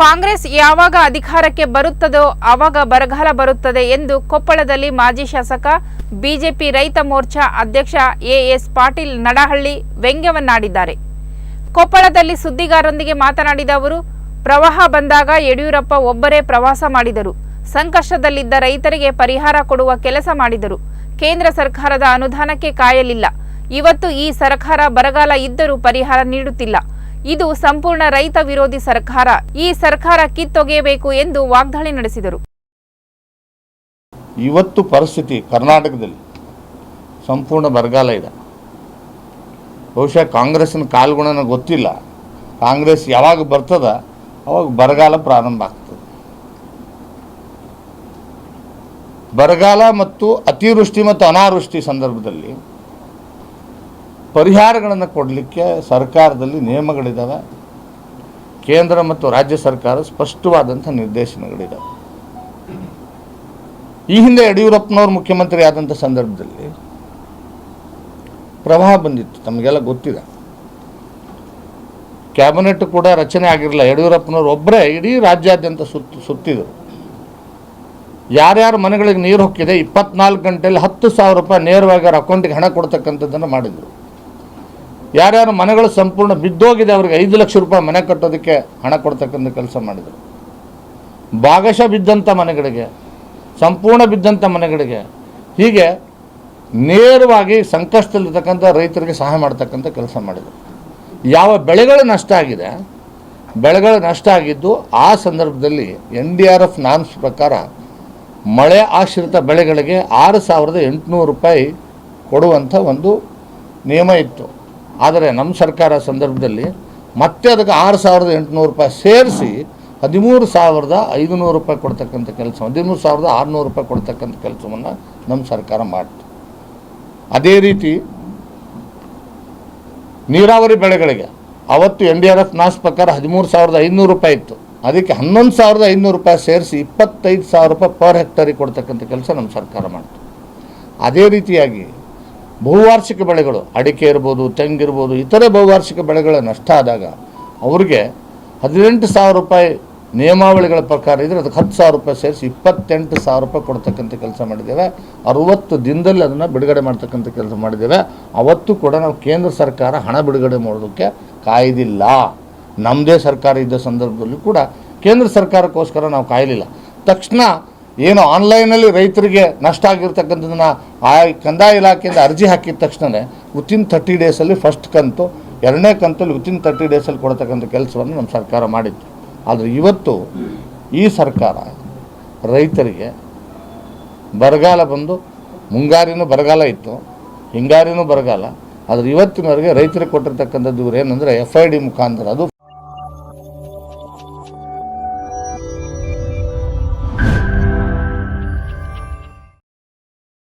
ಕಾಂಗ್ರೆಸ್ ಯಾವಾಗ ಅಧಿಕಾರಕ್ಕೆ ಬರುತ್ತದೋ ಆವಾಗ ಬರಗಾಲ ಬರುತ್ತದೆ ಎಂದು ಕೊಪ್ಪಳದಲ್ಲಿ ಮಾಜಿ ಶಾಸಕ, ಬಿಜೆಪಿ ರೈತ ಮೋರ್ಚಾ ಅಧ್ಯಕ್ಷ ಎಎಸ್ ಪಾಟೀಲ್ ನಡಹಳ್ಳಿ ವ್ಯಂಗ್ಯವನ್ನಾಡಿದ್ದಾರೆ. ಕೊಪ್ಪಳದಲ್ಲಿ ಸುದ್ದಿಗಾರರೊಂದಿಗೆ ಮಾತನಾಡಿದ ಅವರು, ಪ್ರವಾಹ ಬಂದಾಗ ಯಡಿಯೂರಪ್ಪ ಒಬ್ಬರೇ ಪ್ರವಾಸ ಮಾಡಿದರು. ಸಂಕಷ್ಟದಲ್ಲಿದ್ದ ರೈತರಿಗೆ ಪರಿಹಾರ ಕೊಡುವ ಕೆಲಸ ಮಾಡಿದರು. ಕೇಂದ್ರ ಸರ್ಕಾರದ ಅನುದಾನಕ್ಕೆ ಕಾಯಲಿಲ್ಲ. ಇವತ್ತು ಈ ಸರ್ಕಾರ ಬರಗಾಲ ಇದ್ದರೂ ಪರಿಹಾರ ನೀಡುತ್ತಿಲ್ಲ. ಇದು ಸಂಪೂರ್ಣ ರೈತ ವಿರೋಧಿ ಸರ್ಕಾರ. ಈ ಸರ್ಕಾರ ಕಿತ್ತೊಗೆಯಬೇಕು ಎಂದು ವಾಗ್ದಾಳಿ ನಡೆಸಿದರು. ಇವತ್ತು ಪರಿಸ್ಥಿತಿ ಕರ್ನಾಟಕದಲ್ಲಿ ಸಂಪೂರ್ಣ ಬರಗಾಲ ಇದೆ. ಬಹುಶಃ ಕಾಂಗ್ರೆಸ್ನ ಕಾಲ್ಗುಣನ ಗೊತ್ತಿಲ್ಲ. ಕಾಂಗ್ರೆಸ್ ಯಾವಾಗ ಬರ್ತದ, ಅವಾಗ ಬರಗಾಲ ಪ್ರಾರಂಭ ಆಗ್ತದೆ. ಬರಗಾಲ ಮತ್ತು ಅತಿವೃಷ್ಟಿ ಮತ್ತು ಅನಾವೃಷ್ಟಿ ಸಂದರ್ಭದಲ್ಲಿ ಪರಿಹಾರಗಳನ್ನು ಕೊಡಲಿಕ್ಕೆ ಸರ್ಕಾರದಲ್ಲಿ ನಿಯಮಗಳಿದ್ದಾವೆ ಕೇಂದ್ರ ಮತ್ತು ರಾಜ್ಯ ಸರ್ಕಾರ ಸ್ಪಷ್ಟವಾದಂಥ ನಿರ್ದೇಶನಗಳಿದ್ದಾವೆ ಈ ಹಿಂದೆ ಯಡಿಯೂರಪ್ಪನವರು ಮುಖ್ಯಮಂತ್ರಿ ಆದಂಥ ಸಂದರ್ಭದಲ್ಲಿ ಪ್ರವಾಹ ಬಂದಿತ್ತು, ತಮಗೆಲ್ಲ ಗೊತ್ತಿದೆ. ಕ್ಯಾಬಿನೆಟ್ ಕೂಡ ರಚನೆ ಆಗಿರಲಿಲ್ಲ. ಯಡಿಯೂರಪ್ಪನವರು ಒಬ್ಬರೇ ಇಡೀ ರಾಜ್ಯಾದ್ಯಂತ ಸುತ್ತು, ಸುತ್ತಿದರು. ಯಾರ್ಯಾರು ಮನೆಗಳಿಗೆ ನೀರು ಹೊಕ್ಕಿದೆ, ಇಪ್ಪತ್ನಾಲ್ಕು ಗಂಟೆಯಲ್ಲಿ ಹತ್ತು ಸಾವಿರ ರೂಪಾಯಿ ನೇರವಾಗಿ ಅವ್ರ ಅಕೌಂಟಿಗೆ ಹಣ ಕೊಡ್ತಕ್ಕಂಥದ್ದನ್ನು ಮಾಡಿದರು. ಯಾರ್ಯಾರ ಮನೆಗಳು ಸಂಪೂರ್ಣ ಬಿದ್ದೋಗಿದೆ, ಅವ್ರಿಗೆ ಐದು ಲಕ್ಷ ರೂಪಾಯಿ ಮನೆ ಕಟ್ಟೋದಕ್ಕೆ ಹಣ ಕೊಡ್ತಕ್ಕಂಥ ಕೆಲಸ ಮಾಡಿದರು. ಭಾಗಶಃ ಬಿದ್ದಂಥ ಮನೆಗಳಿಗೆ, ಸಂಪೂರ್ಣ ಬಿದ್ದಂಥ ಮನೆಗಳಿಗೆ, ಹೀಗೆ ನೇರವಾಗಿ ಸಂಕಷ್ಟದಲ್ಲಿರ್ತಕ್ಕಂಥ ರೈತರಿಗೆ ಸಹಾಯ ಮಾಡ್ತಕ್ಕಂಥ ಕೆಲಸ ಮಾಡಿದರು. ಯಾವ ಬೆಳೆಗಳು ನಷ್ಟ ಆಗಿದೆ, ಬೆಳೆಗಳು ನಷ್ಟ ಆಗಿದ್ದು ಆ ಸಂದರ್ಭದಲ್ಲಿ N D R F norms ಪ್ರಕಾರ ಮಳೆ ಆಶ್ರಿತ ಬೆಳೆಗಳಿಗೆ ಆರು ಸಾವಿರದ ಎಂಟುನೂರು ರೂಪಾಯಿ ಕೊಡುವಂಥ ಒಂದು ನಿಯಮ ಇತ್ತು. ಆದರೆ ನಮ್ಮ ಸರ್ಕಾರ ಸಂದರ್ಭದಲ್ಲಿ ಮತ್ತೆ ಅದಕ್ಕೆ ಆರು ಸಾವಿರದ ಎಂಟುನೂರು ರೂಪಾಯಿ ಸೇರಿಸಿ ಹದಿಮೂರು ಸಾವಿರದ ಐದುನೂರು ರೂಪಾಯಿ ಕೊಡ್ತಕ್ಕಂಥ ಕೆಲಸ, ಹದಿಮೂರು ಸಾವಿರದ ಆರುನೂರು ರೂಪಾಯಿ ಕೊಡ್ತಕ್ಕಂಥ ಕೆಲಸವನ್ನು ನಮ್ಮ ಸರ್ಕಾರ ಮಾಡ್ತು. ಅದೇ ರೀತಿ ನೀರಾವರಿ ಬೆಳೆಗಳಿಗೆ ಅವತ್ತು N D R F norms ಪ್ರಕಾರ ಹದಿಮೂರು ಸಾವಿರದ ಐದುನೂರು ರೂಪಾಯಿ ಇತ್ತು. ಅದಕ್ಕೆ ಹನ್ನೊಂದು ಸಾವಿರದ ಐದುನೂರು ರೂಪಾಯಿ ಸೇರಿಸಿ ಇಪ್ಪತ್ತೈದು ಸಾವಿರ ರೂಪಾಯಿ ಪರ್ ಹೆಕ್ಟರಿಗೆ ಕೊಡ್ತಕ್ಕಂಥ ಕೆಲಸ ನಮ್ಮ ಸರ್ಕಾರ ಮಾಡ್ತು. ಅದೇ ರೀತಿಯಾಗಿ ಬಹುವಾರ್ಷಿಕ ಬೆಳೆಗಳು, ಅಡಿಕೆ ಇರ್ಬೋದು ತೆಂಗಿರ್ಬೋದು ಇತರೆ ಬಹುವಾರ್ಷಿಕ ಬೆಳೆಗಳ ನಷ್ಟ ಆದಾಗ ಅವ್ರಿಗೆ ಹದಿನೆಂಟು ಸಾವಿರ ರೂಪಾಯಿ ನಿಯಮಾವಳಿಗಳ ಪ್ರಕಾರ ಇದ್ದರೆ ಅದಕ್ಕೆ ಹತ್ತು ಸಾವಿರ ರೂಪಾಯಿ ಸೇರಿಸಿ ಇಪ್ಪತ್ತೆಂಟು ಸಾವಿರ ರೂಪಾಯಿ ಕೊಡ್ತಕ್ಕಂಥ ಕೆಲಸ ಮಾಡಿದ್ದೇವೆ. ಅರುವತ್ತು ದಿನದಲ್ಲಿ ಅದನ್ನು ಬಿಡುಗಡೆ ಮಾಡ್ತಕ್ಕಂಥ ಕೆಲಸ ಮಾಡಿದ್ದೇವೆ. ಅವತ್ತು ಕೂಡ ನಾವು ಕೇಂದ್ರ ಸರ್ಕಾರ ಹಣ ಬಿಡುಗಡೆ ಮಾಡೋದಕ್ಕೆ ಕಾಯ್ದಿಲ್ಲ. ನಮ್ಮದೇ ಸರ್ಕಾರ ಇದ್ದ ಸಂದರ್ಭದಲ್ಲಿ ಕೂಡ ಕೇಂದ್ರ ಸರ್ಕಾರಕ್ಕೋಸ್ಕರ ನಾವು ಕಾಯಲಿಲ್ಲ. ತಕ್ಷಣ ಏನು ಆನ್ಲೈನಲ್ಲಿ ರೈತರಿಗೆ ನಷ್ಟ ಆಗಿರ್ತಕ್ಕಂಥದ್ದನ್ನು ಆ ಕಂದಾಯ ಇಲಾಖೆಯಿಂದ ಅರ್ಜಿ ಹಾಕಿದ ತಕ್ಷಣವೇ ವಿತಿನ್ ತರ್ಟಿ ಡೇಸಲ್ಲಿ ಫಸ್ಟ್ ಕಂತು, ಎರಡನೇ ಕಂತಲ್ಲಿ ವಿತಿನ್ ತರ್ಟಿ ಡೇಸಲ್ಲಿ ಕೊಡ್ತಕ್ಕಂಥ ಕೆಲಸವನ್ನು ನಮ್ಮ ಸರ್ಕಾರ ಮಾಡಿತ್ತು. ಆದರೆ ಇವತ್ತು ಈ ಸರ್ಕಾರ ರೈತರಿಗೆ ಬರಗಾಲ ಬಂದು, ಮುಂಗಾರಿನೂ ಬರಗಾಲ ಇತ್ತು, ಹಿಂಗಾರಿನೂ ಬರಗಾಲ, ಆದರೆ ಇವತ್ತಿನವರೆಗೆ ರೈತರಿಗೆ ಕೊಟ್ಟಿರ್ತಕ್ಕಂಥದ್ದು ಏನಂದರೆ ಎಫ್ ಐ ಡಿ ಮುಖಾಂತರ. ಅದು